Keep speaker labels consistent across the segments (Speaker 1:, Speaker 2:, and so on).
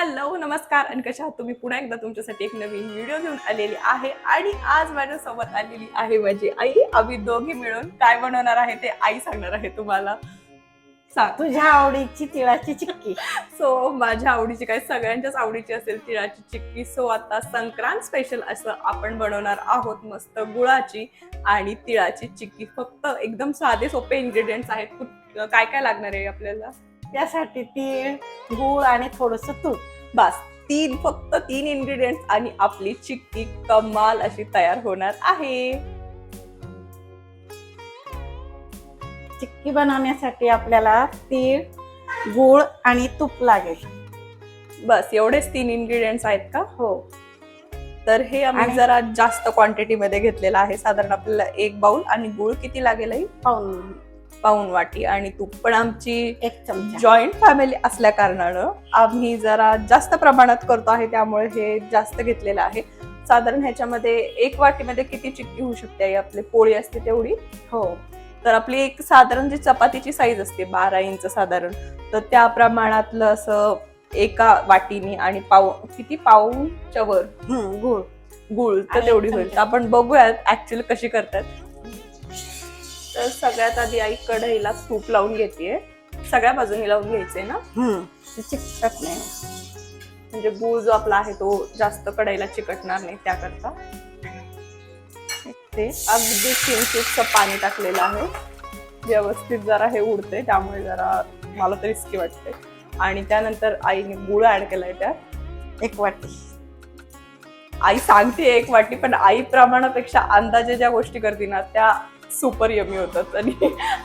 Speaker 1: Hello नमस्कार आणि कशा आहात तुम्ही? पुन्हा एकदा तुमच्यासाठी एक नवीन व्हिडिओ घेऊन आलेली आहे. आणि आज माझ्यासोबत आलेली आहे माझी आई. आम्ही दोघी मिळून काय बनवणार आहे ते आई सांगणार आहे तुम्हाला. सांग.
Speaker 2: तुझ्या आवडीची तिळाची चिक्की.
Speaker 1: सो माझ्या आवडीची काय? सगळ्यांच्याच आवडीची असेल तिळाची चिक्की. सो आता संक्रांत स्पेशल असं आपण बनवणार आहोत मस्त गुळाची आणि तिळाची चिक्की. फक्त एकदम साधे सोपे इन्ग्रेडियंट्स आहेत. काय काय लागणार आहे आपल्याला?
Speaker 2: त्यासाठी तीळ गूळ आणि थोडस तूप.
Speaker 1: बस तीन फक्त तीन इन्ग्रेडियंट्स आणि आपली चिक्की कमाल अशी तयार होणार आहे.
Speaker 2: चिक्की बनवण्यासाठी आपल्याला तीळ गूळ आणि तूप लागेल.
Speaker 1: बस एवढेच तीन इन्ग्रेडियंट्स आहेत का?
Speaker 2: हो.
Speaker 1: तर हे आम्ही जरा जास्त क्वांटिटी मध्ये घेतलेलं आहे. साधारण आपल्याला एक बाउल आणि गुळ किती लागेल?
Speaker 2: पाऊन
Speaker 1: पाऊन वाटी आणि तूप. पण आमची
Speaker 2: एक चमचा.
Speaker 1: जॉईंट फॅमिली असल्या कारणानं आम्ही जरा जास्त प्रमाणात करतो आहे त्यामुळे हे जास्त घेतलेलं आहे. साधारण ह्याच्यामध्ये एक वाटीमध्ये किती चिक्की होऊ शकते? आपली पोळी असते तेवढी.
Speaker 2: हो.
Speaker 1: तर आपली एक साधारण जी चपातीची साईज असते बारा इंच साधारण तर त्या प्रमाणातलं असं एका वाटीने आणि पाव किती? पाऊच्या वर?
Speaker 2: गूळ.
Speaker 1: गुळ तर तेवढी होईल. आपण बघूयात ऍक्च्युअली कशी करतात. तर सगळ्यात आधी आई कढईला तूप लावून घेते सगळ्या बाजूनी लावून घ्यायचे ना?
Speaker 2: चिकटत नाही.
Speaker 1: म्हणजे गुळ जो आपला आहे तो जास्त कढईला चिकटणार नाही त्याकरता. ते अगदी किंचितचं पाणी टाकलेलं आहे. व्यवस्थित जरा हे उडते त्यामुळे जरा मला तर रिस्की वाटते आणि त्यानंतर आईने गुळ ऍड केलाय त्यात.
Speaker 2: एक वाटी.
Speaker 1: आई सांगते एक वाटी पण आई प्रमाणापेक्षा अंदाजे ज्या गोष्टी करते ना त्या सुपर यमी होतात. आणि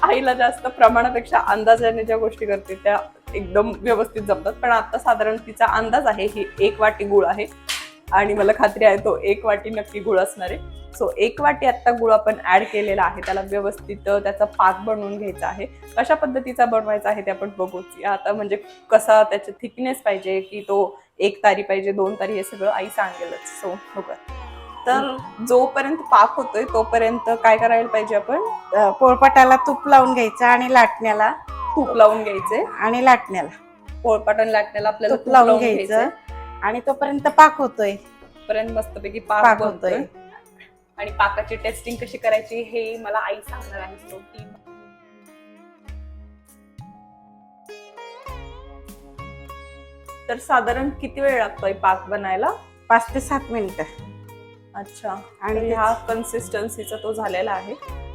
Speaker 1: आईला जास्त प्रमाणापेक्षा अंदाजाने ज्या गोष्टी करते त्या एकदम व्यवस्थित जमतात. पण आता साधारण तिचा अंदाज आहे ही एक वाटी गुळ आहे. आणि मला खात्री आहे तो एक वाटी नक्की गुळ असणार आहे. सो एक वाटी आता गुळ आपण ऍड केलेला आहे. त्याला व्यवस्थित त्याचा पाक बनवून घ्यायचा आहे. कशा पद्धतीचा बनवायचा आहे ते आपण बघूच आता म्हणजे कसा त्याचे थिकनेस पाहिजे की तो एक तारी पाहिजे दोन तारी हे सगळं आई सांगेलच. सो बघा तर जोपर्यंत पाक होतोय तोपर्यंत काय करायला पाहिजे आपण?
Speaker 2: अं, पोळपाटाला तूप लावून घ्यायचं आणि लाटण्याला.
Speaker 1: तूप लावून घ्यायचे.
Speaker 2: आणि लाटण्याला.
Speaker 1: पोळपाटण लाटण्याला आपल्याला
Speaker 2: तूप लावून घ्यायचं. आणि तोपर्यंत पाक होतोय.
Speaker 1: पर्यंत मस्तपैकी पाक
Speaker 2: पाक होतोय.
Speaker 1: आणि पाकाची टेस्टिंग कशी करायची हे मला आई सांगणार आहे. So, ती तर साधारण किती वेळ लागतोय पाक बनायला?
Speaker 2: पाच ते सात मिनिटं.
Speaker 1: अच्छा.
Speaker 2: आणि
Speaker 1: ह्या कन्सिस्टन्सीचा तो झालेला आहे.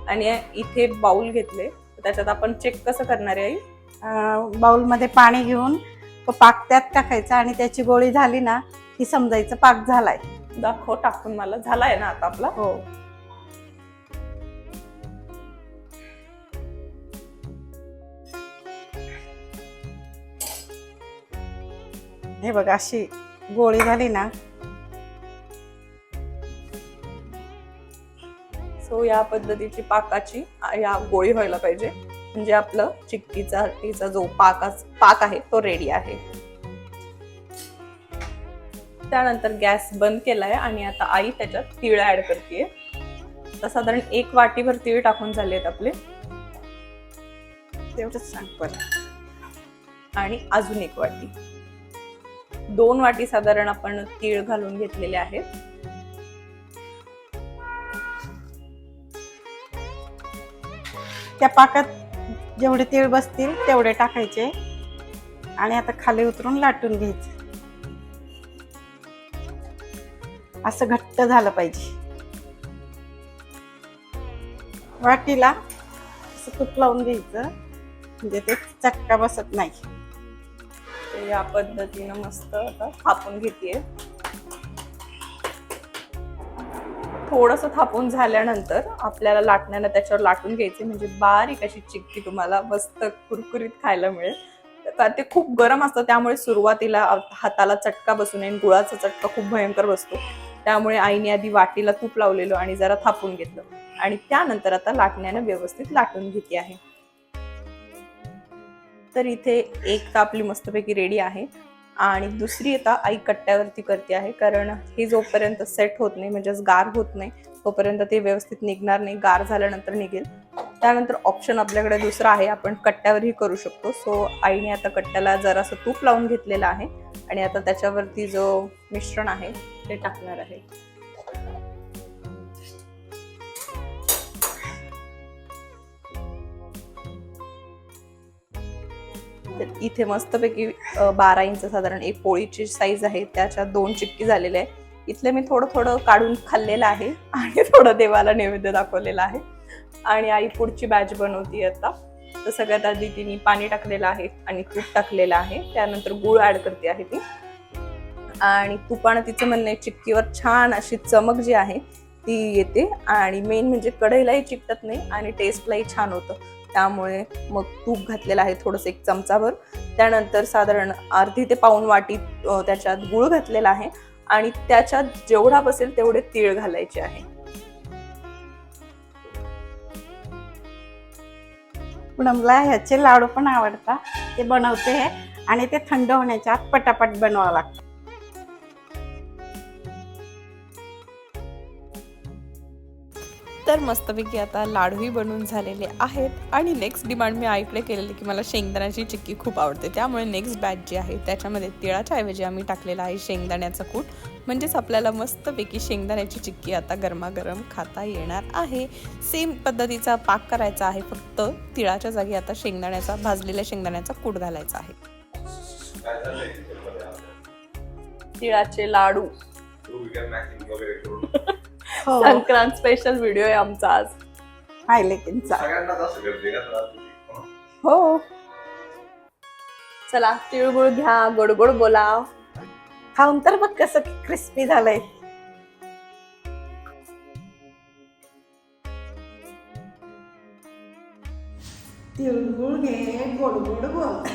Speaker 1: आणि इथे बाउल घेतले. त्याच्यात आपण चेक कसं करणार आहे आई?
Speaker 2: बाउलमध्ये पाणी घेऊन तो पाक त्यात टाकायचा आणि त्याची गोळी झाली ना की समजायचं पाक झालाय.
Speaker 1: दाखव टाकून मला. झालाय ना आता आपला?
Speaker 2: हो. हे बघ अशी गोळी झाली ना
Speaker 1: सो या पद्धतीची पाकाची या गोळी व्हायला पाहिजे. म्हणजे आपलं चिक्कीचा हट्टीचा जो पाकाच पाक आहे तो रेडी आहे. त्यानंतर गॅस बंद केलाय आणि आता आई त्याच्यात तीळ ऍड करते तर साधारण एक वाटीभर तीळ टाकून झाले आहेत आपले.
Speaker 2: तेवढंच सांग
Speaker 1: आणि अजून एक वाटी. दोन वाटी साधारण आपण तीळ घालून घेतलेले आहेत.
Speaker 2: त्या पाकात जेवढे तीळ बसतील तेवढे टाकायचे. आणि आता खाली उतरून लाटून घ्यायचे. असं घट्ट झालं पाहिजे. वाटीला असं तूप लावून घ्यायचं. म्हणजे ते चटका बसत नाही.
Speaker 1: ते या पद्धतीनं मस्त आता थापून घेते थोडंसं थापून झाल्यानंतर आपल्याला लाटण्यानं त्याच्यावर लाटून घ्यायचे. म्हणजे बारीक अशी चिक्की तुम्हाला मस्त कुरकुरीत खायला मिळेल. का ते खूप गरम असतं त्यामुळे सुरुवातीला हाताला चटका बसू नये गुळाचा चटका खूप भयंकर बसतो. त्यामुळे आईने आधी वाटीला तूप लावलेलं आणि जरा थापून घेतलं. आणि त्यानंतर आता लाटण्यानं व्यवस्थित लाटून घेते आहे. तर इथे एक तर आपली मस्तपैकी रेडी आहे. आणि दुसरी आता आई कट्ट्यावरती करते आहे कारण हे जोपर्यंत सेट होत नाही म्हणजेच गार होत नाही तोपर्यंत ते व्यवस्थित निघणार नाही गार झाल्यानंतर निघेल. त्यानंतर ऑप्शन आपल्याकडे दुसरा आहे आपण कट्ट्यावरही करू शकतो. सो आईने आता कट्ट्याला जरासं तूप लावून घेतलेलं आहे आणि आता त्याच्यावरती जो मिश्रण आहे ते टाकणार आहे. इथे मस्तपैकी बारा इंच साधारण एक पोळीची साईज आहे. त्याच्या दोन चिक्की झालेले आहे. इथले मी थोडं थोडं काढून खाल्लेलं आहे आणि थोडं देवाला नैवेद्य दाखवलेलं आहे. आणि आई पुढची बॅच बनवती आता. तर सगळ्यात आधी तिने पाणी टाकलेलं आहे आणि तूप टाकलेलं आहे. त्यानंतर गुळ ऍड करते आहे ती. आणि तुपानं तिचं म्हणणं आहे चिक्कीवर छान अशी चमक जी आहे ती येते. आणि मेन म्हणजे कढईलाही चिकटत नाही आणि टेस्टलाही छान होतं. त्यामुळे मग तूप घातलेलं आहे थोडंसं एक चमचाभर. त्यानंतर साधारण अर्धी ते पाऊण वाटी त्याच्यात गुळ घातलेला आहे आणि त्याच्यात जेवढा बसेल तेवढे तीळ घालायचे आहे.
Speaker 2: मला ह्याचे लाडू पण आवडतात. ते बनवते आणि ते थंड होण्याच्या आत पटापट बनवावं लागतं.
Speaker 3: मस्तपैकी आता लाडूही बनवून झालेले आहेत. आणि नेक्स्ट डिमांड मी आईकडे केलेली की मला शेंगदाण्याची चिक्की खूप आवडते. त्यामुळे नेक्स्ट बॅच जी आहे त्याच्यामध्ये तिळाच्या ऐवजी आम्ही टाकलेला आहे शेंगदाण्याचा कूट. म्हणजेच आपल्याला मस्तपैकी शेंगदाण्याची चिक्की आता गरमागरम खाता येणार आहे. सेम पद्धतीचा पाक करायचा आहे फक्त तिळाच्या जागी आता शेंगदाण्याचा भाजलेल्या शेंगदाण्याचा कूट घालायचा आहे?
Speaker 1: तिळाचे लाडू.
Speaker 2: हो.
Speaker 1: संक्रांत स्पेशल व्हिडिओ आहे आमचा आज.
Speaker 2: हायलेकिनचा
Speaker 4: सगळ्यांनाच असं करते का त्रास तुझी?
Speaker 2: हो.
Speaker 1: चला तिळगुळ घ्या गोड गोड बोला.
Speaker 2: खाऊन तर बघ कसं क्रिस्पी झालंय. तिळगुळ घे गोड गोड बोल.